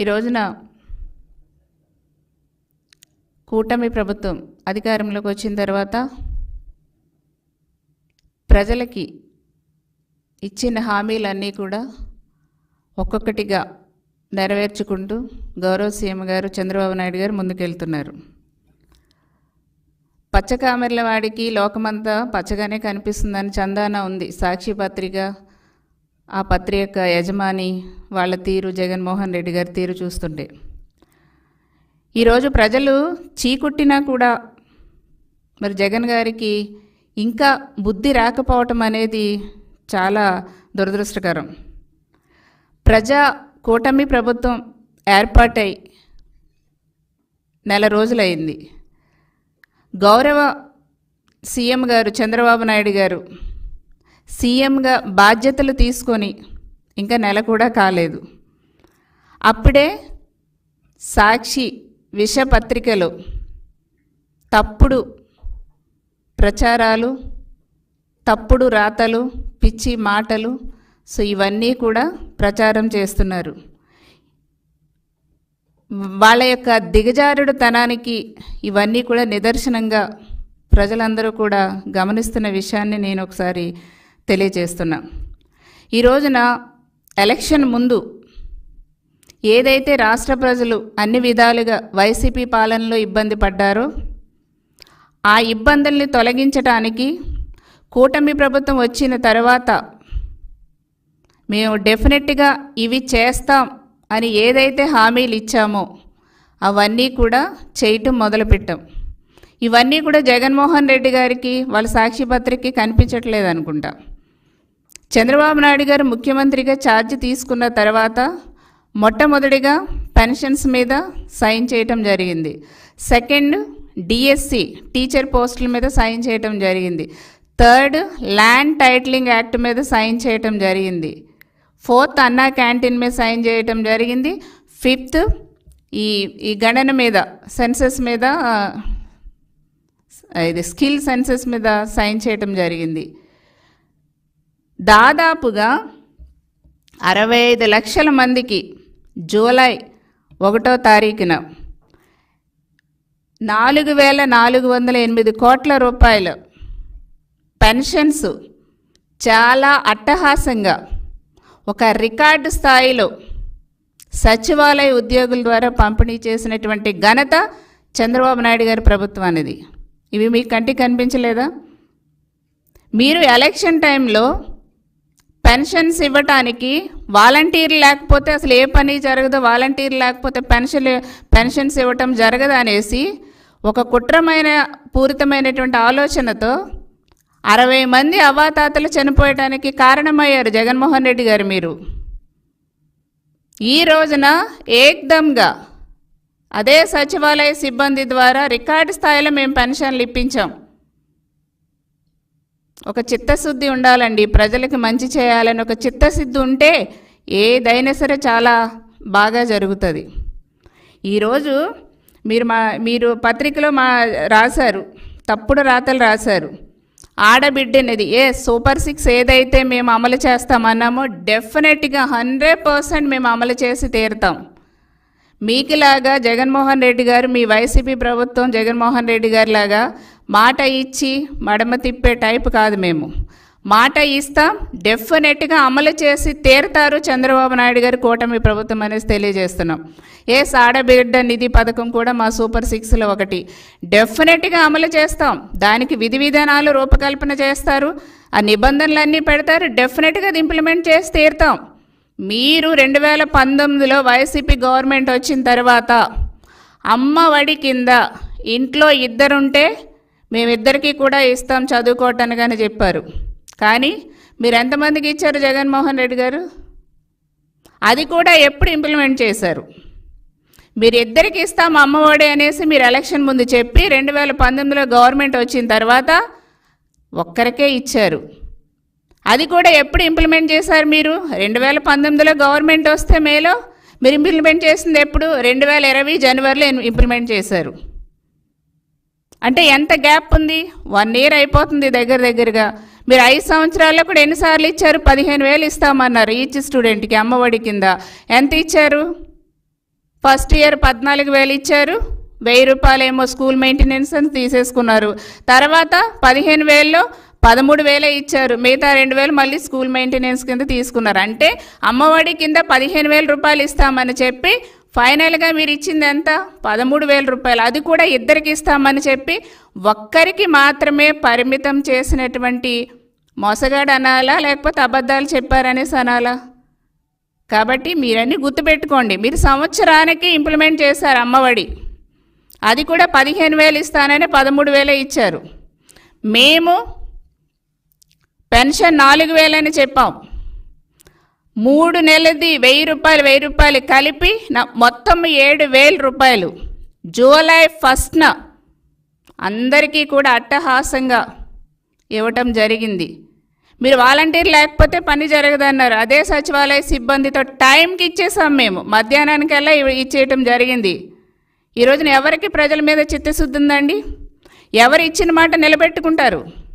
ఈ రోజున కూటమి ప్రభుత్వం అధికారంలోకి వచ్చిన తర్వాత ప్రజలకి ఇచ్చిన హామీలన్నీ కూడా ఒక్కొక్కటిగా నెరవేర్చుకుంటూ గౌరవ సీఎం గారు చంద్రబాబు నాయుడు గారు ముందుకెళ్తున్నారు. పచ్చకామెర్ల వాడికి లోకమంతా పచ్చగానే కనిపిస్తుందని చందాన ఉంది. సాక్షి పత్రిక ఆ పత్రిక యజమాని వాళ్ళ తీరు జగన్మోహన్ రెడ్డి గారి తీరు చూస్తుంటే. ఈరోజు ప్రజలు చీకుట్టినా కూడా మరి జగన్ గారికి ఇంకా బుద్ధి రాకపోవటం అనేది చాలా దురదృష్టకరం. ప్రజా కూటమి ప్రభుత్వం ఏర్పాటై నెల రోజులైంది. గౌరవ సీఎం గారు చంద్రబాబు నాయుడు గారు సీఎంగా బాధ్యతలు తీసుకొని ఇంకా నెల కూడా కాలేదు. అప్పుడే సాక్షి విషపత్రికలో తప్పుడు ప్రచారాలు తప్పుడు రాతలు పిచ్చి మాటలు సో ఇవన్నీ కూడా ప్రచారం చేస్తున్నారు. వాళ్ళ యొక్క దిగజారుడు తనానికి ఇవన్నీ కూడా నిదర్శనంగా ప్రజలందరూ కూడా గమనిస్తున్న విషయాన్ని నేను ఒకసారి తెలియజేస్తున్నా. ఈ రోజున ఎలక్షన్ ముందు ఏదైతే రాష్ట్ర ప్రజలు అన్ని విధాలుగా వైసీపీ పాలనలో ఇబ్బంది పడ్డారో ఆ ఇబ్బందుల్ని తొలగించటానికి కూటమి ప్రభుత్వం వచ్చిన తర్వాత మేము డెఫినెట్గా ఇవి చేస్తాం అని ఏదైతే హామీలు ఇచ్చామో అవన్నీ కూడా చేయటం మొదలుపెట్టాం. ఇవన్నీ కూడా జగన్మోహన్ రెడ్డి గారికి వాళ్ళ సాక్షిపత్రికి కనిపించట్లేదు అనుకుంటా. చంద్రబాబు నాయుడు గారు ముఖ్యమంత్రిగా ఛార్జ్ తీసుకున్న తర్వాత మొట్టమొదటిగా పెన్షన్స్ మీద సైన్ చేయటం జరిగింది. సెకండ్ డిఎస్సి టీచర్ పోస్టుల మీద సైన్ చేయటం జరిగింది. థర్డ్ ల్యాండ్ టైటిలింగ్ యాక్ట్ మీద సైన్ చేయటం జరిగింది. ఫోర్త్ అన్నా క్యాంటీన్ మీద సైన్ చేయటం జరిగింది. ఫిఫ్త్ ఈ ఈ గణన మీద సెన్సెస్ మీద ఇది స్కిల్ సెన్సెస్ మీద సైన్ చేయటం జరిగింది. దాదాపుగా అరవై ఐదు లక్షల మందికి జూలై ఒకటో తారీఖున నాలుగు వేల నాలుగు వందల ఎనిమిది కోట్ల రూపాయలు పెన్షన్స్ చాలా అట్టహాసంగా ఒక రికార్డు స్థాయిలో సచివాలయ ఉద్యోగుల ద్వారా పంపిణీ చేసినటువంటి ఘనత చంద్రబాబు నాయుడు గారి ప్రభుత్వానిది. ఇవి మీ కంటికి కనిపించలేదా? మీరు ఎలక్షన్ టైంలో పెన్షన్స్ ఇవ్వటానికి వాలంటీర్ లేకపోతే అసలు ఏ పని జరగదు వాలంటీర్ లేకపోతే పెన్షన్ పెన్షన్స్ ఇవ్వటం జరగదు అనేసి ఒక కుట్రమైన పూరితమైనటువంటి ఆలోచనతో అరవై మంది అవాతాతలు చనిపోయటానికి కారణమయ్యారు జగన్మోహన్ రెడ్డి గారు మీరు. ఈ రోజున ఏక్దమ్గా అదే సచివాలయ సిబ్బంది ద్వారా రికార్డు స్థాయిలో మేము పెన్షన్లు ఇప్పించాం. ఒక చిత్తశుద్ధి ఉండాలండి. ప్రజలకి మంచి చేయాలని ఒక చిత్తశుద్ధి ఉంటే ఏదైనా సరే చాలా బాగా జరుగుతుంది. ఈరోజు మీరు మా మీరు పత్రికలో మా రాశారు. తప్పుడు రాతలు రాశారు. ఆడబిడ్డనేది ఏ సూపర్ సిక్స్ ఏదైతే మేము అమలు చేస్తామన్నామో డెఫినెట్గా హండ్రెడ్ పర్సెంట్ మేము అమలు చేసి తీరుతాం. మీకులాగా జగన్మోహన్ రెడ్డి గారు మీ వైసీపీ ప్రభుత్వం జగన్మోహన్ రెడ్డి గారి లాగా మాట ఇచ్చి మడమ తిప్పే టైప్ కాదు మేము. మాట ఇస్తాం డెఫినెట్గా అమలు చేసి తీరుతారు చంద్రబాబు నాయుడు గారి కూటమి ప్రభుత్వం అనేసి తెలియజేస్తున్నాం. ఏ సాడబిడ్డ నిధి పథకం కూడా మా సూపర్ సిక్స్లో ఒకటి. డెఫినెట్గా అమలు చేస్తాం. దానికి విధి విధానాలు రూపకల్పన చేస్తారు. ఆ నిబంధనలన్నీ పెడతారు. డెఫినెట్గా అది ఇంప్లిమెంట్ చేసి తీరుతాం. మీరు రెండు వేల పంతొమ్మిదిలో వైసీపీ గవర్నమెంట్ వచ్చిన తర్వాత అమ్మ ఒడి కింద ఇంట్లో ఇద్దరుంటే మేమిద్దరికీ కూడా ఇస్తాం చదువుకోవటానికి అని చెప్పారు. కానీ మీరు ఎంతమందికి ఇచ్చారు జగన్మోహన్ రెడ్డి గారు? అది కూడా ఎప్పుడు ఇంప్లిమెంట్ చేశారు? మీరు ఇద్దరికి ఇస్తాం అమ్మఒడి అనేసి మీరు ఎలక్షన్ ముందు చెప్పి రెండు వేల పంతొమ్మిదిలో గవర్నమెంట్ వచ్చిన తర్వాత ఒక్కరికే ఇచ్చారు. అది కూడా ఎప్పుడు ఇంప్లిమెంట్ చేశారు మీరు? రెండు వేల పంతొమ్మిదిలో గవర్నమెంట్ వస్తే మేలో మీరు ఇంప్లిమెంట్ చేసింది ఎప్పుడు? రెండు వేల ఇరవై జనవరిలో ఇంప్లిమెంట్ చేశారు. అంటే ఎంత గ్యాప్ ఉంది? వన్ ఇయర్ అయిపోతుంది దగ్గర దగ్గరగా. మీరు ఐదు సంవత్సరాల్లో కూడా ఎన్నిసార్లు ఇచ్చారు? పదిహేను వేలు ఇస్తామన్నారు ఈచ్ స్టూడెంట్కి అమ్మఒడి కింద. ఎంత ఇచ్చారు? ఫస్ట్ ఇయర్ పద్నాలుగు వేలు ఇచ్చారు. వెయ్యి రూపాయలేమో స్కూల్ మెయింటెనెన్స్ అని తీసేసుకున్నారు. తర్వాత పదిహేను వేల్లో పదమూడు వేలే ఇచ్చారు. మిగతా రెండు వేలు మళ్ళీ స్కూల్ మెయింటెనెన్స్ కింద తీసుకున్నారు. అంటే అమ్మఒడి కింద పదిహేను వేల రూపాయలు ఇస్తామని చెప్పి ఫైనల్గా మీరు ఇచ్చింది ఎంత? పదమూడు వేల రూపాయలు. అది కూడా ఇద్దరికి ఇస్తామని చెప్పి ఒక్కరికి మాత్రమే పరిమితం చేసినటువంటి మోసగాడు అనాలా? లేకపోతే అబద్ధాలు చెప్పారనేసి అనాలా కాబట్టి మీరన్నీ గుర్తుపెట్టుకోండి. మీరు సంవత్సరానికి ఇంప్లిమెంట్ చేశారు అమ్మఒడి. అది కూడా పదిహేను వేలు ఇస్తానని పదమూడు వేలే ఇచ్చారు. మేము పెన్షన్ నాలుగు వేలని చెప్పాం. మూడు నెలది వెయ్యి రూపాయలు వెయ్యి రూపాయలు కలిపి నా మొత్తం ఏడు వేల రూపాయలు. జూలై ఫస్ట్న అందరికీ కూడా అట్టహాసంగా ఇవ్వటం జరిగింది. మీరు వాలంటీర్ లేకపోతే పని జరగదన్నారు. అదే సచివాలయ సిబ్బందితో టైంకి ఇచ్చేసాం మేము. మధ్యాహ్నానికల్లా ఇవి- ఇచ్చేయటం జరిగింది. ఈ రోజున ఎవరికి ప్రజల మీద చిత్తశుద్ధి ఉందండి? ఎవరు ఇచ్చిన మాట నిలబెట్టుకుంటారు?